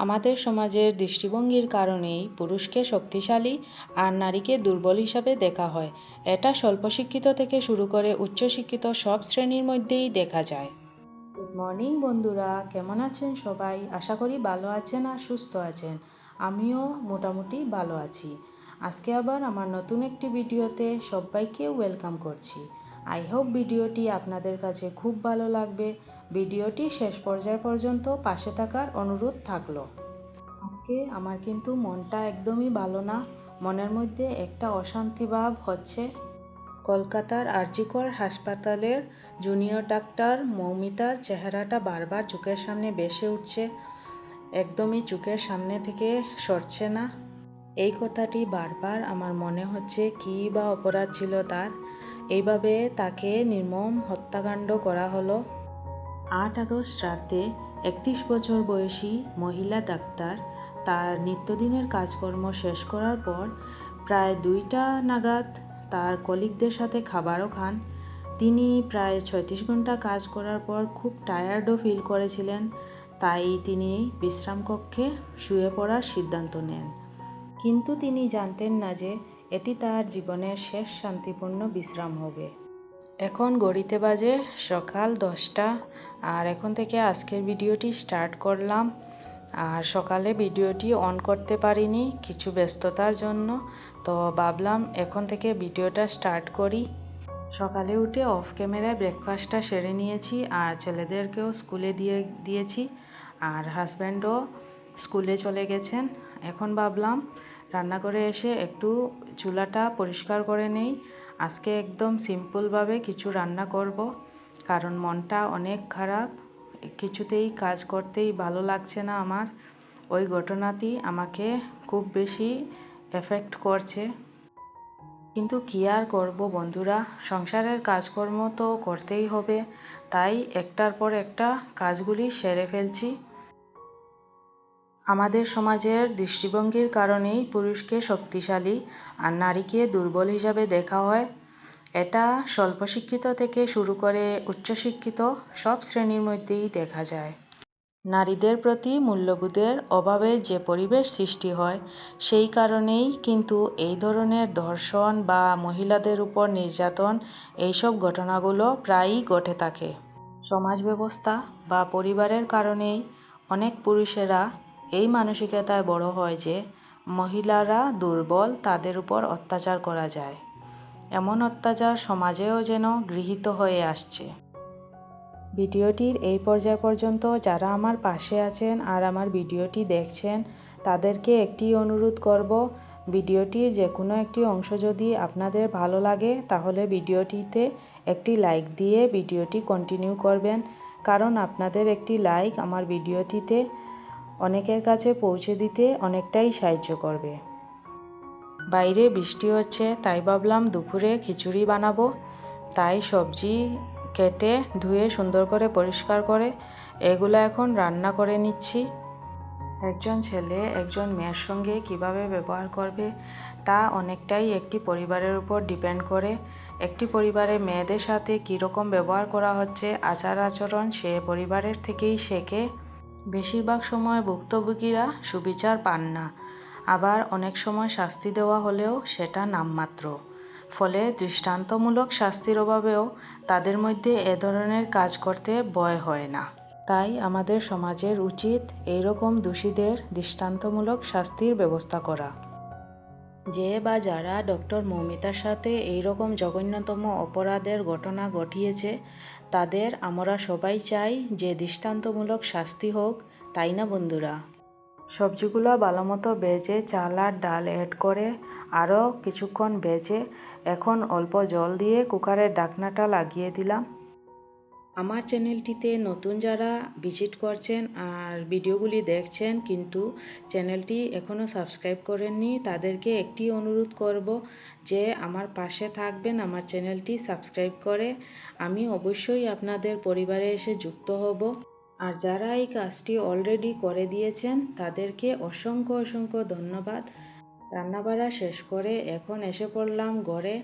আমাদের সমাজের দৃষ্টিভঙ্গির কারণেই পুরুষকে শক্তিশালী আর নারীকে দুর্বল হিসাবে দেখা হয়। এটা স্বল্প শিক্ষিত থেকে শুরু করে উচ্চশিক্ষিত সব শ্রেণির মধ্যেই দেখা যায়। গুড মর্নিং বন্ধুরা। কেমন আছেন সবাই? আশা করি ভালো আছেন আর সুস্থ আছেন। আমিও মোটামুটি ভালো আছি। আজকে আবার আমার নতুন একটি ভিডিওতে সবাইকে ওয়েলকাম করছি। আই হোপ ভিডিওটি আপনাদের কাছে খুব ভালো লাগবে। ভিডিওটি শেষ পর্যায় পর্যন্ত পাশে থাকার অনুরোধ থাকল। আজকে আমার কিন্তু মনটা একদমই ভালো না, মনের মধ্যে একটা অশান্তি ভাব হচ্ছে। কলকাতার আরজিকর হাসপাতালের জুনিয়র ডাক্তার মৌমিতার চেহারাটা বারবার চোখের সামনে বেসে উঠছে, একদমই চোখের সামনে থেকে সরছে না। এই কথাটি বারবার আমার মনে হচ্ছে কী বা অপরাধ ছিল তার। এইভাবে তাকে নির্মম হত্যাকাণ্ড করা হলো। আট আগস্ট রাতে একত্রিশ বছর বয়সী মহিলা ডাক্তার তার নিত্যদিনের কাজকর্ম শেষ করার পর প্রায় দুইটা নাগাদ তার কলিগদের সাথে খাবারও খান। তিনি প্রায় ছয়ত্রিশ ঘণ্টা কাজ করার পর খুব টায়ার্ডও ফিল করেছিলেন, তাই তিনি বিশ্রাম কক্ষে শুয়ে পড়ার সিদ্ধান্ত নেন। কিন্তু তিনি জানতেন না যে এটি তার জীবনের শেষ শান্তিপূর্ণ বিশ্রাম হবে। এখন গড়িতে বাজে সকাল দশটা, আর এখন থেকে আজকের ভিডিওটি স্টার্ট করলাম। আর সকালে ভিডিওটি অন করতে পারিনি কিছু ব্যস্ততার জন্য, তো ভাবলাম এখন থেকে ভিডিওটা স্টার্ট করি। সকালে উঠে অফ ক্যামেরায় ব্রেকফাস্টটা সেরে নিয়েছি, আর ছেলেদেরকেও স্কুলে দিয়ে, দিয়েছি, আর হাজব্যান্ডও স্কুলে চলে গেছেন। এখন ভাবলাম রান্না করে এসে একটু চুলাটা পরিষ্কার করে নেই আজকে একদম সিম্পলভাবে কিছু রান্না করব, কারণ মনটা অনেক খারাপ। কিছুতেই কাজ করতেই ভালো লাগছে না আমার। ওই ঘটনাটি আমাকে খুব বেশি এফেক্ট করছে। কিন্তু কী আর করব বন্ধুরা? সংসারের কাজকর্ম তো করতেই হবে, তাই একটার পর একটা কাজগুলি সেরে ফেলছি। আমাদের সমাজের দৃষ্টিভঙ্গির কারণেই পুরুষকে শক্তিশালী আর নারীকে দুর্বল হিসাবে দেখা হয়। এটা স্বল্প শিক্ষিত থেকে শুরু করে উচ্চশিক্ষিত সব শ্রেণির মধ্যেই দেখা যায়। নারীদের প্রতি মূল্যবোধের অভাবের যে পরিবেশ সৃষ্টি হয়, সেই কারণেই কিন্তু এই ধরনের ধর্ষণ বা মহিলাদের উপর নির্যাতন এইসব ঘটনাগুলো প্রায়ই ঘটে থাকে। সমাজ ব্যবস্থা বা পরিবারের কারণেই অনেক পুরুষেরা এই মানসিকতায় বড় হয় যে, মহিলারা দুর্বল, তাদের উপর অত্যাচার করা যায়। এমন অত্যাচার সমাজেও যেন গৃহীত হয়ে আসছে। ভিডিওটির এই পর্যায় পর্যন্ত যারা আমার পাশে আছেন আর আমার ভিডিওটি দেখছেন, তাদেরকে একটি অনুরোধ করব, ভিডিওটির যে কোনো একটি অংশ যদি আপনাদের ভালো লাগে, তাহলে ভিডিওটিতে একটি লাইক দিয়ে ভিডিওটি কন্টিনিউ করবেন। কারণ আপনাদের একটি লাইক আমার ভিডিওটিতে অনেকের কাছে পৌঁছে দিতে অনেকটাই সাহায্য করবে। বাইরে বৃষ্টি হচ্ছে, তাই ভাবলাম দুপুরে খিচুড়ি বানাবো। তাই সবজি কেটে, ধুয়ে, সুন্দর করে পরিষ্কার করে এগুলো এখন রান্না করে নিচ্ছি। একজন ছেলে, একজন মেয়ের সঙ্গে কীভাবে ব্যবহার করবে তা অনেকটাই একটি পরিবারের উপর ডিপেন্ড করে। একটি পরিবারে মেয়েদের সাথে কীরকম ব্যবহার করা হচ্ছে, আচার আচরণ সে পরিবারের থেকেই শেখে। বেশিরভাগ সময় ভুক্তভোগীরা সুবিচার পান না। আবার অনেক সময় শাস্তি দেওয়া হলেও সেটা নামমাত্র। ফলে দৃষ্টান্তমূলক শাস্তির অভাবেও তাদের মধ্যে এ ধরনের কাজ করতে ভয় হয় না। তাই আমাদের সমাজের উচিত এইরকম দোষীদের দৃষ্টান্তমূলক শাস্তির ব্যবস্থা করা। যে বা যারা ডক্টর মৌমিতার সাথে এইরকম জঘন্যতম অপরাধের ঘটনা ঘটিয়েছে তাদের আমরা সবাই চাই যে দৃষ্টান্তমূলক শাস্তি হোক, তাই না বন্ধুরা? সবজিগুলো ভালো মতো বেজে চাল আর ডাল অ্যাড করে আরও কিছুক্ষণ বেজে এখন অল্প জল দিয়ে কুকারের ডাকনাটা লাগিয়ে দিলাম। আমার চ্যানেলটিতে নতুন যারা ভিজিট করছেন আর ভিডিওগুলি দেখছেন, কিন্তু চ্যানেলটি এখনও সাবস্ক্রাইব করেননি, তাদেরকে একটি অনুরোধ করব যে আমার পাশে থাকবেন, আমার চ্যানেলটি সাবস্ক্রাইব করে। আমি অবশ্যই আপনাদের পরিবারে এসে যুক্ত হব। আর যারা এই কাজটি অলরেডি করে দিয়েছেন, তাদেরকে অসংখ্য অসংখ্য ধন্যবাদ। রান্নাবাড়া শেষ করে এখন এসে পড়লাম ঘরে।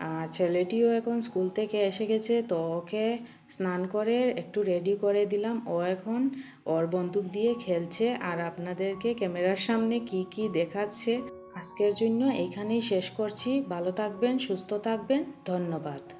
আর ছেলেটিও এখন স্কুল থেকে এসে গেছে, তো ওকে স্নান করে একটু রেডি করে দিলাম। ও এখন ওর বন্দুক দিয়ে খেলছে আর আপনাদেরকে ক্যামেরার সামনে কি কি দেখাচ্ছে। আজকের জন্য এইখানেই শেষ করছি। ভালো থাকবেন, সুস্থ থাকবেন। ধন্যবাদ।